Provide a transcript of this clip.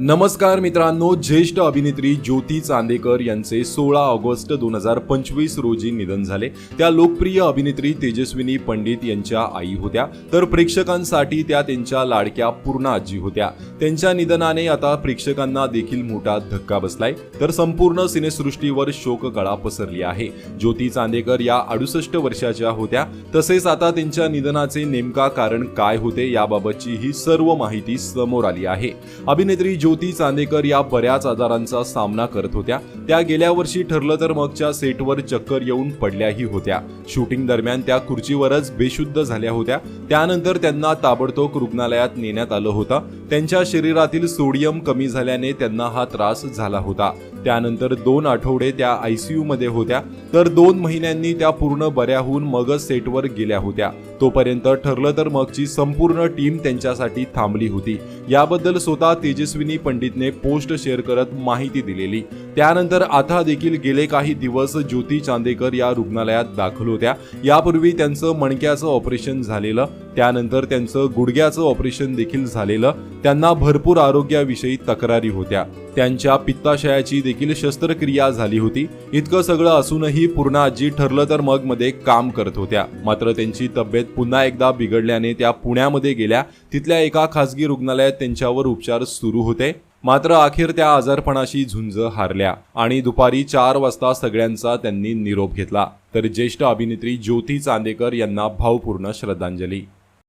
नमस्कार मित्रांनो ज्येष्ठ अभिनेत्री ज्योती चांदेकर यांचे सोळा ऑगस्ट दोन हजार पंचवीस रोजी निधन झाले. त्या लोकप्रिय अभिनेत्री तेजस्विनी पंडित यांच्या आई होत्या. तर प्रेक्षकांसाठी त्या त्यांच्या लाडक्या पूर्ण आजी होत्या. त्यांच्या निधनाने आता प्रेक्षकांना देखील मोठा धक्का बसलाय. तर संपूर्ण सिनेसृष्टीवर शोककळा पसरली आहे. ज्योती चांदेकर या अडुसष्ट वर्षाच्या होत्या. तसेच आता त्यांच्या निधनाचे नेमका कारण काय होते याबाबतची ही सर्व माहिती समोर आली आहे. अभिनेत्री ज्योती चांदेकर या बऱ्याच आजारांचा सामना करत होत्या. त्या गेल्या वर्षी ठरलं तर मगच्या सेटवर चक्कर येऊन पडल्याही होत्या. शूटिंग दरम्यान त्या खुर्चीवरच बेशुद्ध झाल्या होत्या. त्यानंतर त्यांना ताबडतोब रुग्णालयात नेण्यात आलं होतं. त्यांच्या शरीरातील सोडियम कमी झाल्याने त्यांना हा त्रास झाला होता. त्यानंतर दोन आठवडे त्या आयसीयू मध्ये होत्या. तर दोन महिन्यांनी त्या पूर्ण बऱ्या होऊन मगच सेटवर गेल्या होत्या. तोपर्यंत ठरलं तर मगची संपूर्ण टीम त्यांच्यासाठी थांबली होती. याबद्दल स्वतः तेजस्विनी पंडितने पोस्ट शेअर करत माहिती दिलेली. त्यानंतर आता देखील गेले काही दिवस ज्योती चांदेकर या रुग्णालयात दाखल होत्या. यापूर्वी त्यांचं मणक्याचं ऑपरेशन झालेलं त्यानंतर त्यांचं गुडघ्याचं ऑपरेशन देखील झालेलं त्यांना भरपूर आरोग्याविषयी तक्रारी होत्या. त्यांच्या पित्ताशयाची देखील शस्त्रक्रिया झाली होती. इतकं सगळं असूनही पूर्ण आजी ठरलं तर मग मध्ये काम करत होत्या. मात्र त्यांची तब्येत पुन्हा एकदा बिघडल्याने त्या पुण्यामध्ये गेल्या. तिथल्या एका खासगी रुग्णालयात त्यांच्यावर उपचार सुरू होते. मात्र अखेर त्या आजारपणाशी झुंज हारल्या आणि दुपारी चार वाजता सगळ्यांचा त्यांनी निरोप घेतला. तर ज्येष्ठ अभिनेत्री ज्योती चांदेकर यांना भावपूर्ण श्रद्धांजली.